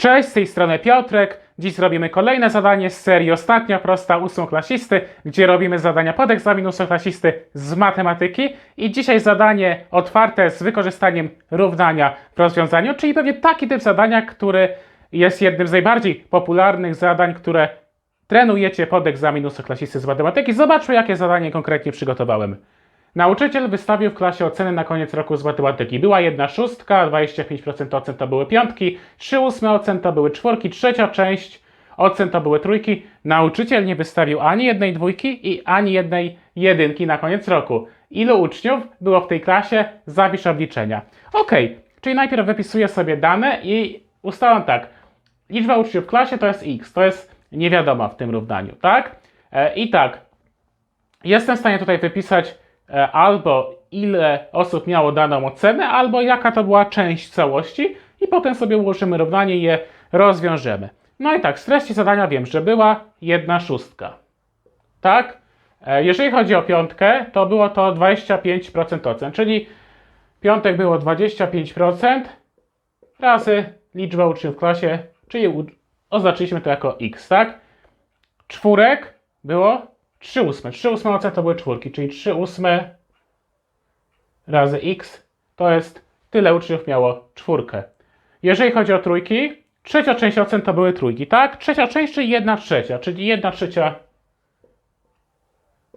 Cześć, z tej strony Piotrek. Dziś zrobimy kolejne zadanie z serii Ostatnia prosta ósmoklasisty, gdzie robimy zadania pod egzamin ósmoklasisty z matematyki. I dzisiaj zadanie otwarte z wykorzystaniem równania w rozwiązaniu, czyli pewnie taki typ zadania, który jest jednym z najbardziej popularnych zadań, które trenujecie pod egzamin ósmoklasisty z matematyki. Zobaczmy, jakie zadanie konkretnie przygotowałem. Nauczyciel wystawił w klasie oceny na koniec roku z matematyki. Była jedna szóstka, 25% ocen to były piątki, 3 ósme ocen to były czwórki, trzecia część ocen to były trójki. Nauczyciel nie wystawił ani jednej dwójki i ani jednej jedynki na koniec roku. Ilu uczniów było w tej klasie? Zapisz obliczenia. Ok, czyli najpierw wypisuję sobie dane i ustalam tak. Liczba uczniów w klasie to jest x, to jest niewiadoma w tym równaniu, tak? E, I tak, Jestem w stanie tutaj wypisać albo ile osób miało daną ocenę, albo jaka to była część całości i potem sobie ułożymy równanie i je rozwiążemy. No i tak, z treści zadania wiem, że była jedna szóstka. Tak? E, Jeżeli chodzi o piątkę, to było to 25% ocen, czyli piątek było 25% razy liczba uczniów w klasie, czyli oznaczyliśmy to jako x, tak? czwórek było 3 ósme. 3 ósme ocen to były czwórki, czyli 3 ósme razy x to jest tyle uczniów miało czwórkę. Jeżeli chodzi o trójki, trzecia część ocen to były trójki, tak? Trzecia część, czyli 1 trzecia, czyli 1 trzecia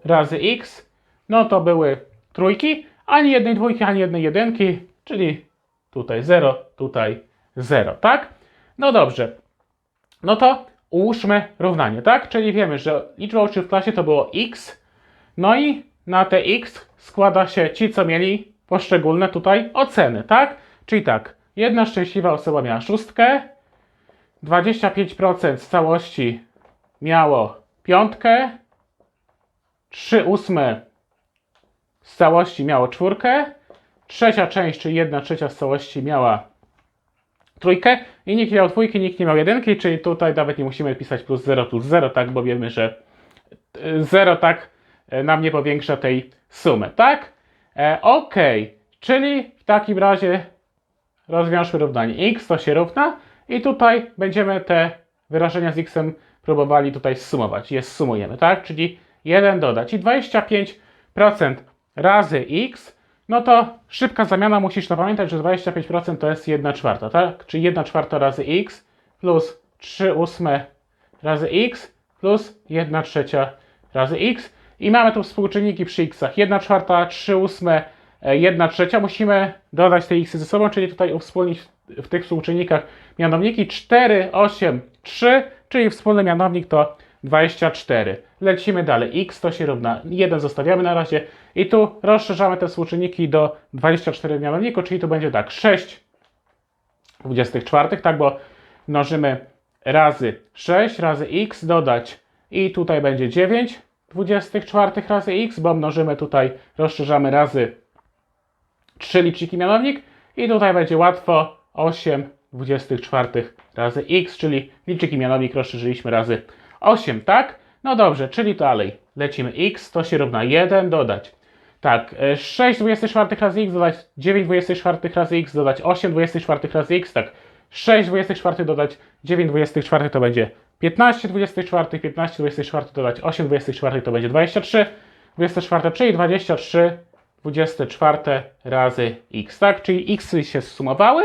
razy x, no to były trójki, ani jednej dwójki, ani jednej jedynki, czyli tutaj 0, tutaj 0, tak? No dobrze, no to ułóżmy równanie, tak? Czyli wiemy, że liczba uczniów w klasie to było x, no i na te x składa się ci, co mieli poszczególne tutaj oceny, tak? Czyli tak, jedna szczęśliwa osoba miała szóstkę, 25% z całości miało piątkę, 3 ósme z całości miało czwórkę, trzecia część, czyli jedna trzecia z całości miała trójkę i nikt nie miał dwójki, nikt nie miał jedynki, czyli tutaj nawet nie musimy pisać plus 0 plus 0, tak, bo wiemy, że 0 tak e, nam nie powiększa tej sumy, tak? E, ok, czyli w takim razie rozwiążmy równanie x, to się równa i tutaj będziemy te wyrażenia z x-em próbowali tutaj zsumować, je sumujemy, tak? Czyli 1 dodać i 25% razy x no to szybka zamiana, musisz to pamiętać, że 25% to jest 1 czwarta, tak? Czyli 1 czwarta razy x plus 3 ósme razy x plus 1 trzecia razy x. I mamy tu współczynniki przy xach. 1 czwarta, 3 ósme, 1 trzecia. Musimy dodać te x ze sobą, czyli tutaj uwspólnić w tych współczynnikach mianowniki 4, 8, 3, czyli wspólny mianownik to 24. Lecimy dalej. x to się równa 1 zostawiamy na razie. I tu rozszerzamy te współczynniki do 24 w mianowniku, czyli tu będzie tak 6 24, tak, bo mnożymy razy 6 razy x dodać i tutaj będzie 9 24 razy x, bo mnożymy tutaj, rozszerzamy razy 3 liczniki mianownik i tutaj będzie łatwo 8 24 razy x, czyli licznik mianownik rozszerzyliśmy razy 8, tak? No dobrze, czyli dalej. Lecimy x, to się równa 1, dodać. Tak, e, 6 24 razy x, dodać 9 24 razy x, dodać 8 24 razy x, tak. 6 24 dodać 9 24 to będzie 15 24, 15 24 dodać 8 24 to będzie 23 24, czyli 23 24 razy x, tak? Czyli x się zsumowały.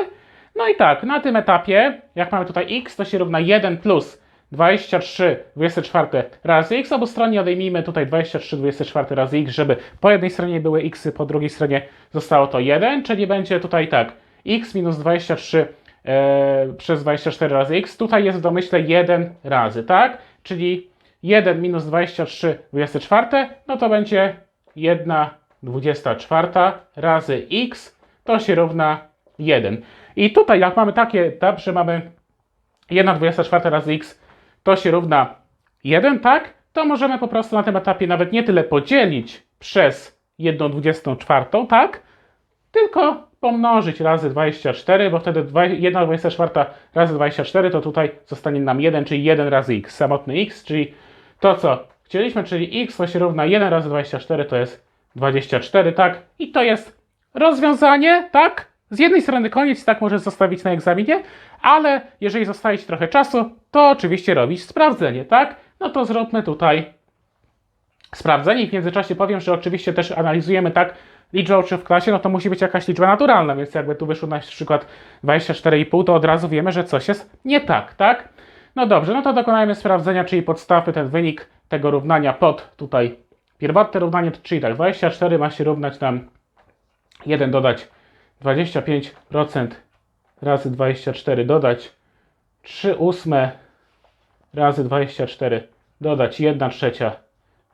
No i tak, na tym etapie, jak mamy tutaj x, to się równa 1 plus 23 24 razy x. Obustronnie odejmijmy tutaj 23 24 razy x, żeby po jednej stronie były x, po drugiej stronie zostało to 1, czyli będzie tutaj tak, x minus 23 e, przez 24 razy x. Tutaj jest w domyśle 1 razy, tak? Czyli 1 minus 23 24, no to będzie 1 24 razy x, to się równa 1. I tutaj jak mamy takie etap, że mamy 1 24 razy x to się równa 1, tak? To możemy po prostu na tym etapie nawet nie tyle podzielić przez 1 24, tak? Tylko pomnożyć razy 24, bo wtedy dwa- 1 24 razy 24 to tutaj zostanie nam 1, czyli 1 razy x, samotny x, czyli to co chcieliśmy, czyli x się równa 1 razy 24 to jest 24, tak? I to jest rozwiązanie, tak? z jednej strony koniec, tak możesz zostawić na egzaminie, ale jeżeli zostaje Ci trochę czasu, to oczywiście robisz sprawdzenie, tak? No to zróbmy tutaj sprawdzenie i w międzyczasie powiem, że oczywiście też analizujemy tak liczbę uczniów w klasie, no to musi być jakaś liczba naturalna, więc jakby tu wyszło na przykład 24,5, to od razu wiemy, że coś jest nie tak, tak? No dobrze, no to dokonajmy sprawdzenia, czyli podstawmy ten wynik tego równania pod tutaj pierwotne równanie, czyli tak, 24 ma się równać nam 1 dodać 25% razy 24 dodać 3 ósme razy 24 dodać 1 trzecia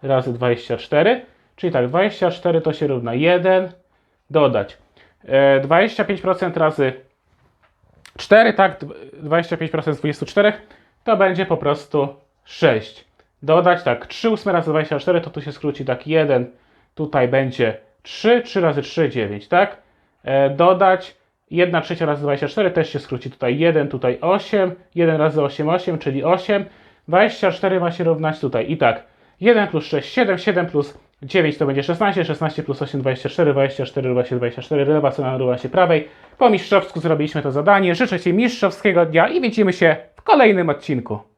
razy 24, czyli tak, 24 to się równa 1 dodać e, 25% razy 4, tak, 25% z 24 to będzie po prostu 6. Dodać tak, 3 ósme razy 24 to tu się skróci tak 1, tutaj będzie 3, 3 razy 3, 9, tak? E, dodać 1 trzecia razy 24 też się skróci tutaj 1, tutaj 8, 1 razy 8, 8, czyli 8. 24 ma się równać tutaj i tak 1 plus 6, 7, 7 plus 9 to będzie 16, 16 plus 8, 24, 24 równa się 24, ryba co na równa się prawej. Po mistrzowsku zrobiliśmy to zadanie. Życzę Ci mistrzowskiego dnia i widzimy się w kolejnym odcinku.